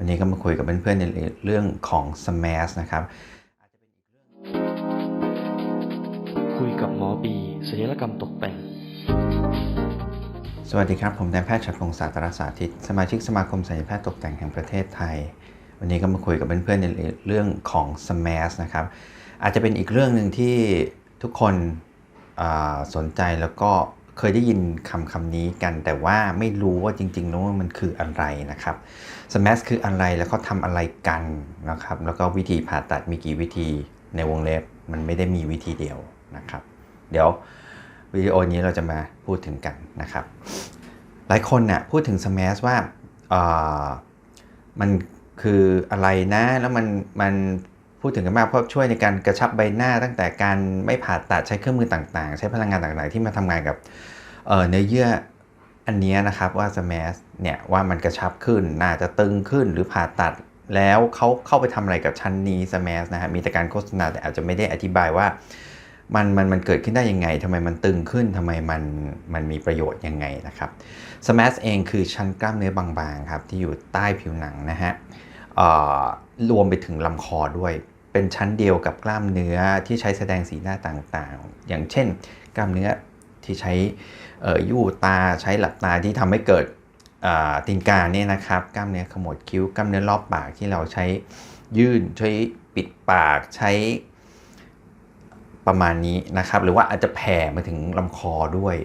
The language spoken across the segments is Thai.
วันนี้ก็มาคุยกับเพื่อนๆในเรื่องของ Smash นะครับคุยกับหมอบีศัลยกรรมตกแต่งสวัสดีครับ ผมนายแพทย์ชัดพงศ์ศาสตราสาธิต สมาชิกสมาคมศัลยแพทย์ตกแต่งแห่งประเทศไทย วันนี้ก็มาคุยกับเพื่อนๆในเรื่องของ Smash นะครับ อาจจะเป็นอีกเรื่องหนึ่งที่ทุกคนอ่าสนใจแล้วก็ เคยได้ยินคำคำนี้กัน แต่ว่าไม่รู้ว่าจริงๆแล้วมันคืออะไรนะครับ Smash คืออะไรแล้วเขาทำอะไรกันนะครับ แล้วก็วิธีผ่าตัดมีกี่วิธีในวงเล็บมันไม่ได้มีวิธีเดียวนะครับ เดี๋ยววิดีโอนี้เราจะมาพูดถึงกันนะครับ หลายคนน่ะพูดถึง Smash ว่ามันคืออะไรนะ แล้วมันมัน พูดถึงกันมากเพราะช่วยในการกระชับใบหน้า ตั้งแต่การไม่ผ่าตัดใช้เครื่องมือต่างๆ ใช้พลังงานต่างๆ ที่มาทำงานกับเนื้อเยื่ออันเนี้ยนะครับว่า Smash เนี่ยว่ามันกระชับขึ้นน่าจะตึงขึ้นหรือผ่าตัดแล้วเขาเข้าไปทำอะไรกับชั้นนี้ Smash นะฮะมีแต่การโฆษณาแต่อาจจะไม่ได้อธิบายว่ามันมันมันเกิดขึ้นได้ยังไงทำไมมันตึงขึ้นทำไมมันมันมีประโยชน์ยังไงนะครับ SMAS เองคือชั้นกล้ามเนื้อบางๆครับที่อยู่ใต้ผิวหนังนะฮะ รวมไปถึงลำคอด้วย เป็นชั้นเดียวกับกล้ามเนื้อที่ใช้แสดงสีหน้าต่างๆ อย่างเช่น กล้ามเนื้อที่ใช้ยู่ตาใช้หลับตาที่ทำให้เกิดตีนกาเนี่ยนะครับ กล้ามเนื้อขมวดคิ้ว กล้ามเนื้อรอบปากที่เราใช้ยื่นใช้ปิดปากใช้ประมาณนี้นะครับ หรือว่าอาจจะแผ่มาถึงลำคอด้วย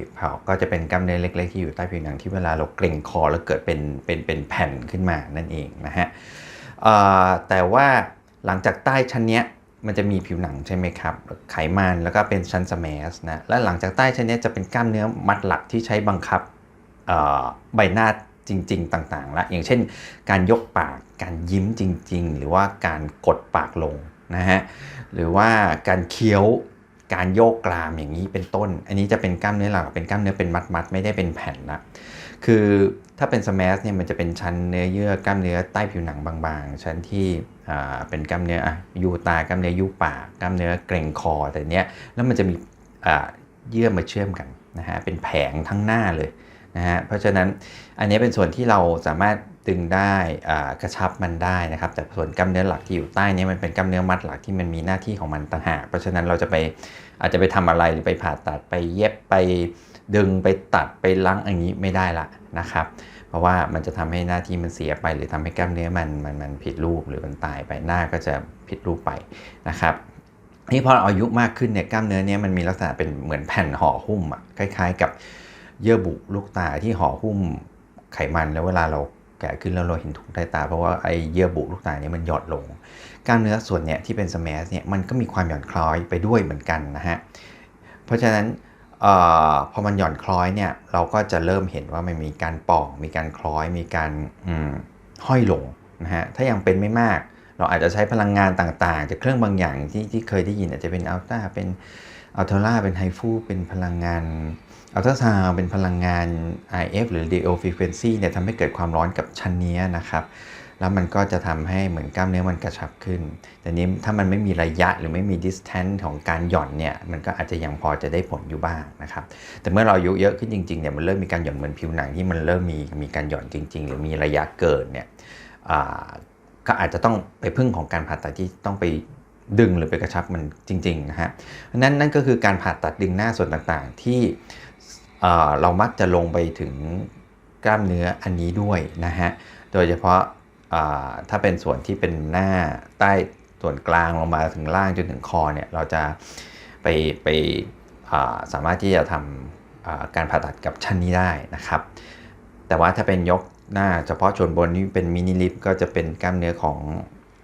ก็จะเป็นกล้ามเนื้อเล็ก ๆ ที่อยู่ใต้ผิวหนังที่เวลาเราเกร็งคอแล้วเกิดเป็นเป็นเป็นแผ่นขึ้นมานั่นเองนะฮะ แต่ว่าหลังจากใต้ชั้นเนี้ยมันจะมีผิวหนังใช่ไหมครับ ไขมันแล้วก็เป็นชั้นสแมสนะ และหลังจากใต้ชั้นเนี้ยจะเป็นกล้ามเนื้อมัดหลักที่ใช้บังคับใบหน้าจริง ๆ ต่างๆละอย่างเช่น การยกปาก การยิ้มจริง ๆ หรือว่าการกดปากลงนะฮะ หรือว่าการเคี้ยว การโยกกรามอย่างนี้เป็นต้น อันนี้จะเป็นกล้ามเนื้อหลัก เป็นกล้ามเนื้อเป็นมัดๆ ไม่ได้เป็นแผ่นละ คือถ้าเป็นสแมสเนี่ยมันจะเป็นชั้นเนื้อเยื่อกล้ามเนื้อใต้ผิวหนังบางๆ ชั้นที่อ่าเป็นกล้ามเนื้ออยูตากล้ามเนื้อยูปากกล้ามเนื้อเกร็งคอแต่เนี้ยแล้วมันจะมีอ่าเยื่อมาเชื่อมกันนะฮะเป็นแผงทั้งหน้าเลยนะฮะเพราะฉะนั้นอันนี้เป็นส่วนที่เราสามารถดึงได้อ่ากระชับมันได้นะครับ แต่ส่วนกล้ามเนื้อหลักที่อยู่ใต้นี้มันเป็นกล้ามเนื้อมัดหลักที่มันมีหน้าที่ของมันต่างหากเพราะฉะนั้นเราจะไปอาจจะไปทำอะไรหรือไปผ่าตัดไปเย็บไป ดึงไปตัดไปล้างอย่างนี้ไม่ได้ละนะครับ เพราะว่ามันจะทำให้หน้าที่มันเสียไป หรือทำให้กล้ามเนื้อมันมันมันผิดรูปหรือมันตายไปหน้าก็จะผิดรูปไปนะครับนี่พออายุมากขึ้นเนี่ยกล้ามเนื้อเนี้ยมันมีลักษณะเป็นเหมือนแผ่นห่อหุ้มอะคล้าย ๆ กับเยื่อบุลูกตาที่ห่อหุ้มไขมันแล้วเวลาเราแก่ขึ้นแล้วเราเห็นถุงใต้ตา เพราะว่าไอ้เยื่อบุลูกตาเนี่ยมันหย่อนลง กล้ามเนื้อส่วนเนี้ยที่เป็นสแมสเนี่ยมันก็มีความหย่อนคล้อยไปด้วยเหมือนกันนะฮะ เพราะฉะนั้น ออพอมันหย่อนคล้อยเนี่ยเราก็จะเริ่มเห็นว่ามันมีการป่อง มีการคล้อย มีการห้อยลงนะฮะถ้ายังเป็นไม่มาก เราอาจจะใช้พลังงานต่างๆ จากเครื่องบางอย่างที่ที่เคยได้ยินอาจจะเป็นอัลต้าเป็นอัลเทล่าเป็นไฮฟูเป็นพลังงานอัลตราซาวเป็นพลังงาน IF หรือ Radio Frequency เนี่ยทำให้เกิดความร้อนกับชั้นนี้นะครับ แล้วมันก็จะทำให้เหมือนกล้ามเนื้อมันกระชับขึ้น แต่นี้ถ้ามันไม่มีระยะหรือไม่มี distance ของการหย่อนเนี่ย มันก็อาจจะยังพอจะได้ผลอยู่บ้างนะครับ แต่เมื่อเราอายุเยอะขึ้นจริงๆเนี่ยมันเริ่มมีการหย่อนเหมือนผิวหนังที่มันเริ่มมีมีการหย่อนจริง ๆ หรือมีระยะเกินเนี่ยก็อาจจะต้องไปพึ่งของการผ่าตัดที่ต้องไปดึงหรือไปกระชับมันจริงๆนะฮะนั่นนั่นก็คือการผ่าตัดดึงหน้าส่วนต่างๆ ที่เรามักจะลงไปถึงกล้ามเนื้ออันนี้ด้วยนะฮะ โดยเฉพาะ ถ้าเป็นส่วนที่เป็นหน้าใต้ส่วนกลางลงมาถึงล่างจนถึงคอเนี่ยเราจะไปไปสามารถที่จะทำการผ่าตัดกับชั้นนี้ได้นะครับ แต่ว่าถ้าเป็นยกหน้าเฉพาะส่วนบนนี่เป็นมินิลิฟก็จะเป็นกล้ามเนื้อของ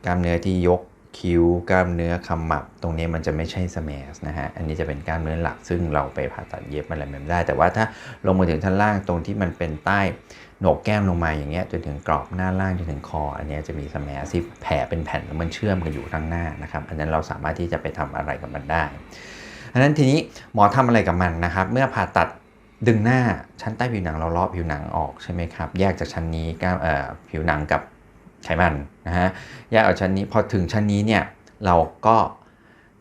กล้ามเนื้อที่ยกคิ้วกล้ามเนื้อขมับ ตรงนี้มันจะไม่ใช่สแมสนะฮะอันนี้จะเป็นกล้ามเนื้อหลักซึ่งเราไปผ่าตัดเย็บอะไรมันไม่ได้ แต่ว่าถ้าลงมาถึงชั้นล่างตรงที่มันเป็นใต้ โหนกแก้มลงมาอย่างเงี้ยจนถึงกรอบหน้าล่างจนถึงคอ อันเนี้ยจะมีสมสที่แผ่เป็นแผ่นแล้วมันเชื่อมกันอยู่ข้างหน้านะครับอันนั้นเราสามารถที่จะไปทำอะไรกับมันได้อันนั้นทีนี้หมอทำอะไรกับมันนะครับ เมื่อผ่าตัดดึงหน้าชั้นใต้ผิวหนังเราเลาะผิวหนังออกใช่ไหมครับแยกจากชั้นนี้ก็เอ่อผิวหนังกับไขมันนะฮะแยกออกชั้นนี้พอถึงชั้นนี้เนี่ยเราก็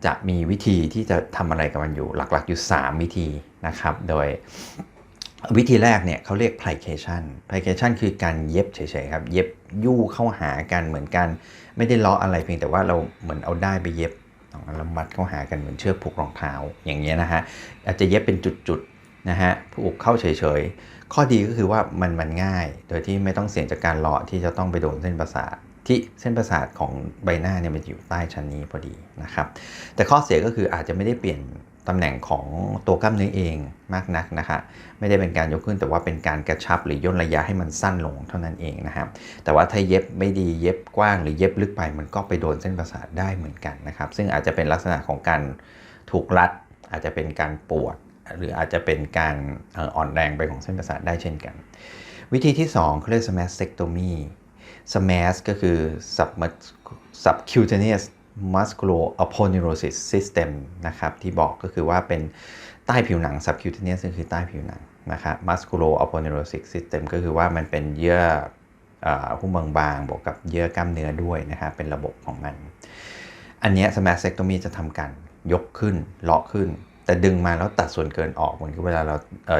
จะมีวิธีที่จะทำอะไรกับมันอยู่หลักๆอยู่ 3 วิธีนะครับ โดย วิธีแรกเนี่ยเขาเรียก plication plication คือการเย็บเฉยๆครับ เย็บยู่เข้าหากันเหมือนกัน ไม่ได้เลาะอะไรเพียงแต่ว่าเราเหมือนเอาได้ไปเย็บแล้วมัดเข้าหากันเหมือนเชือกผูกรองเท้าอย่างเงี้ยนะฮะอาจจะเย็บเป็นจุดๆนะฮะผูกเข้าเฉยๆ ข้อดีก็คือว่ามันมันง่าย โดยที่ไม่ต้องเสี่ยงจากการเลาะที่จะต้องไปโดนเส้นประสาทที่เส้นประสาทของใบหน้าเนี่ยมันอยู่ใต้ชั้นนี้พอดีนะครับ แต่ข้อเสียก็คืออาจจะไม่ได้เปลี่ยน ตำแหน่งของตัวกล้ามเนื้อเองมากนักนะคะไม่ได้เป็นการยกขึ้นแต่ว่าเป็นการกระชับหรือย่นระยะให้มันสั้นลงเท่านั้นเองนะครับแต่ว่าถ้าเย็บไม่ดีเย็บกว้างหรือเย็บลึกไป มันก็ไปโดนเส้นประสาทได้เหมือนกันนะครับซึ่งอาจจะเป็นลักษณะของการถูกรัด อาจจะเป็นการปวด หรืออาจจะเป็นการอ่อนแรงไปของเส้นประสาทได้เช่นกัน วิธีที่2เขาเรียก smastectomy s m a s ก็คือ sub subcutaneous muscular aponeurosis system นะครับที่บอกก็คือว่าเป็นใต้ผิวหนัง subcutaneous ก็คือใต้ผิวหนังนะครับ muscular aponeurosis system ก็คือว่ามันเป็นเยื่ออหุ้มบางๆบวกกับเยื่อกล้ามเนื้อด้วยนะครับเป็นระบบของมัน อันนี้ smastectomy จะทำการยกขึ้นเลาะขึ้น แต่ดึงมาแล้วตัดส่วนเกินออกเหมือนกับเวลาเรา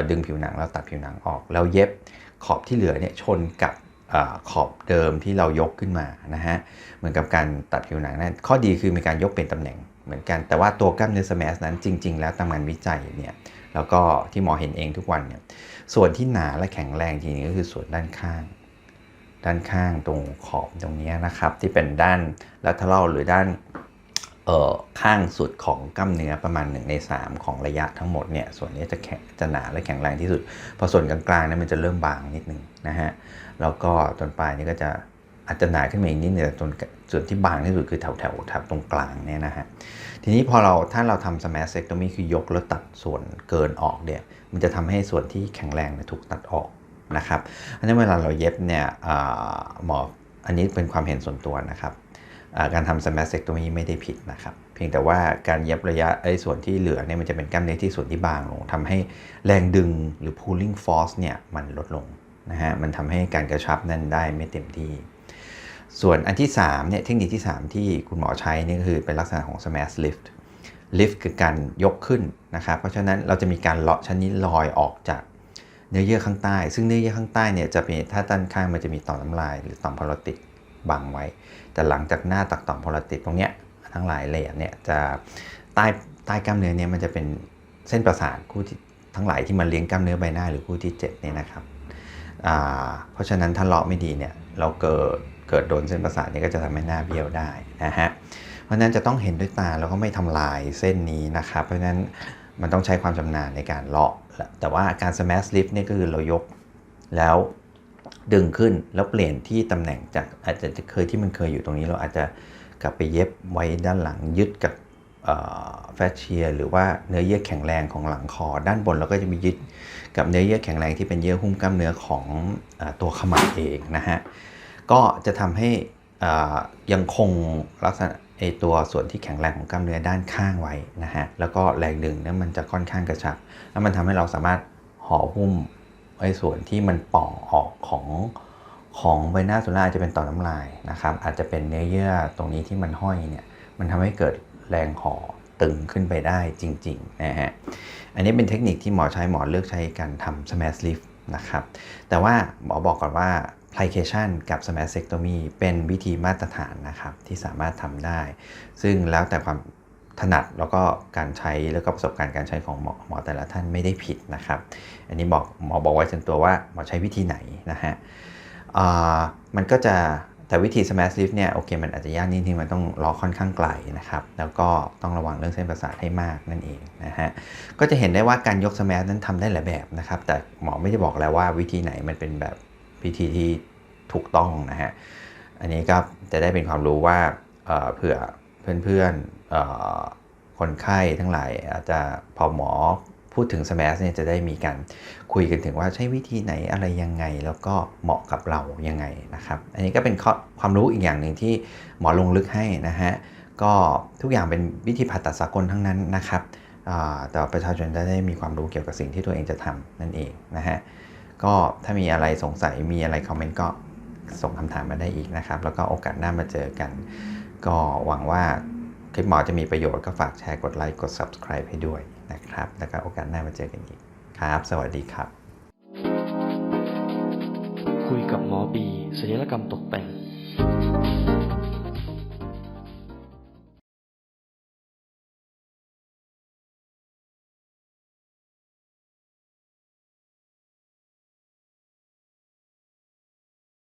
ดึงผิวหนังแล้วตัดผิวหนังออก แล้วเย็บขอบที่เหลือเนี่ยชนกับ ขอบเดิมที่เรายกขึ้นมานะฮะเหมือนกับการตัดผิวหนังนั่นข้อดีคือมีการยกเป็นตำแหน่งเหมือนกันแต่ว่าตัวกล้ามเนื้อสแมสนั้นจริง ๆ แล้วตามงานวิจัยเนี่ยแล้วก็ที่หมอเห็นเองทุกวันเนี่ยส่วนที่หนาและแข็งแรงจริงๆก็คือส่วนด้านข้าง ด้านข้างตรงขอบตรงนี้นะครับ ที่เป็นด้าน lateral หรือด้าน ข้างสุดของกล้ามเนื้อประมาณ1ใน 3 ของระยะทั้งหมดเนี่ยส่วนนี้จะแข็งจะหนาและแข็งแรงที่สุด พอส่วนกลางๆนั้นมันจะเริ่มบางนิดนึงนะฮะแล้วก็ตอนปลายนี่ก็จะอาจจะหนาขึ้นมาอีกนิดนึงแต่ส่วนส่วนที่บางที่สุดคือแถวแถวๆแถวตรงกลางเนี่ยนะฮะทีนี้พอเราถ้าเราทำ smastectomy คือยกแล้วตัดส่วนเกินออกเนี่ยมันจะทำให้ส่วนที่แข็งแรงเนี่ยถูกตัดออกนะครับอันนี้นเวลาเราเย็บเนี่ยหมออันนี้เป็นความเห็นส่วนตัวนะครับ การทำ smastectomy ไม่ได้ผิดนะครับ เพียงแต่ว่าการเย็บระยะไอ้ส่วนที่เหลือเนี่ยมันจะเป็นกล้ามเนื้อที่ส่วนที่บางลงทำให้แรงดึงหรือ pulling force เนี่ยมันลดลงนะฮะมันทำให้การกระชับนั้นได้ไม่เต็มที่ ส่วนอันที่3เนี่ยเทคนิคที่ 3 ที่คุณหมอใช้นี่ก็คือเป็นลักษณะของ smash lift lift คือการยกขึ้นนะครับ เพราะฉะนั้นเราจะมีการเลาะชั้นนี้ลอยออกจากเนื้อเยื่อข้างใต้ ซึ่งเนื้อเยื่อข้างใต้เนี่ยจะมีถ้าด้านข้างมันจะมีต่อมน้ำลายหรือต่อมพาราติด บังไว้ แต่หลังจากหน้าตักต่อมพาราติดตรงเนี้ยทั้งหลายเลยเนี่ยจะใต้ใต้กล้ามเนื้อเนี่ยมันจะเป็นเส้นประสาทคู่ที่ทั้งหลายที่มันเลี้ยงกล้ามเนื้อใบหน้าหรือคู่ที่7เนี่ยนะครับเพราะฉะนั้นถ้าเลาะไม่ดีเนี่ยเราเกิดเกิดโดนเส้นประสาทเนี่ยก็จะทำให้หน้าเบี้ยวได้นะฮะเพราะนั้นจะต้องเห็นด้วยตาแล้วก็ไม่ทำลายเส้นนี้นะครับ เพราะฉะนั้นมันต้องใช้ความชำนาญในการเลาะ แต่ว่าการ smash lift เนี่ยก็คือเรายกแล้ว ดึงขึ้นแล้วเปลี่ยนที่ตำแหน่งจากอาจจะเคยที่มันเคยอยู่ตรงนี้เราอาจจะกลับไปเย็บไว้ด้านหลังยึดกับแฟชเชียหรือว่าเนื้อเยื่อแข็งแรงของหลังคอ ด้านบนเราก็จะมียึดกับเนื้อเยื่อแข็งแรงที่เป็นเยื่อหุ้มกล้ามเนื้อของอตัวขมับเองนะฮะก็จะทำให้อยังคงลักษณะไอตัวส่วนที่แข็งแรงของกล้ามเนื้อด้านข้างไว้นะฮะแล้วก็แรงดึงนั้นมันจะค่อนข้างกระชับ แล้วมันทำให้เราสามารถห่อหุ้ม ไอ้ส่วนที่มันป่องออกของของใบหน้าส่วนล่าอาจจะเป็นต่อมน้ำลายนะครับ อาจจะเป็นเนื้อเยื่อตรงนี้ที่มันห้อยเนี่ยมันทำให้เกิดแรงห่อตึงขึ้นไปได้จริงๆนะฮะอันนี้เป็นเทคนิคที่หมอใช้หมอเลือกใช้การทำ smash lift นะครับ แต่ว่าหมอบอกก่อนว่า plication กับ smastectomy เป็นวิธีมาตรฐานนะครับที่สามารถทำได้ ซึ่งแล้วแต่ความ ถนัดแล้วก็การใช้แล้วก็ประสบการณ์การใช้ของหมอหมอแต่ละท่านไม่ได้ผิดนะครับ อันนี้บอกหมอบอกไว้ส่วนตัวว่าหมอใช้วิธีไหนนะฮะมันก็จะแต่วิธี smash lift เนี่ยโอเคมันอาจจะยากนิดนึงมันต้องรอค่อนข้างไกลนะครับ แล้วก็ต้องระวังเรื่องเส้นประสาทให้มากนั่นเองนะฮะก็จะเห็นได้ว่าการยก smash นั้นทำได้หลายแบบนะครับ แต่หมอไม่ได้บอกแล้วว่าวิธีไหนมันเป็นแบบวิธีที่ถูกต้องนะฮะอันนี้ก็จะได้เป็นความรู้ว่าเเผื่อ เพื่อนๆคนไข้ทั้งหลายอาจจะพอหมอพูดถึง smash เนี่ยจะได้มีการคุยกันถึงว่าใช้วิธีไหนอะไรยังไง แล้วก็เหมาะกับเรายังไงนะครับ อันนี้ก็เป็นข้อความรู้อีกอย่างหนึ่งที่หมอลงลึกให้นะฮะก็ทุกอย่างเป็นวิธีผ่าตัดสากลทั้งนั้นนะครับแต่ประชาชนจะได้มีความรู้เกี่ยวกับสิ่งที่ตัวเองจะทำนั่นเองนะฮะก็ถ้ามีอะไรสงสัยมีอะไรคอมเมนต์ก็ส่งคำถามมาได้อีกนะครับ แล้วก็โอกาสหน้ามาเจอกัน ก็หวังว่าคลิปหมอจะมีประโยชน์ก็ฝากแชร์กดไลค์กด subscribe ให้ด้วยนะครับ แล้วก็โอกาสหน้ามาเจอกันอีกครับ สวัสดีครับ คุยกับหมอบีศิลปกรรมตกแต่ง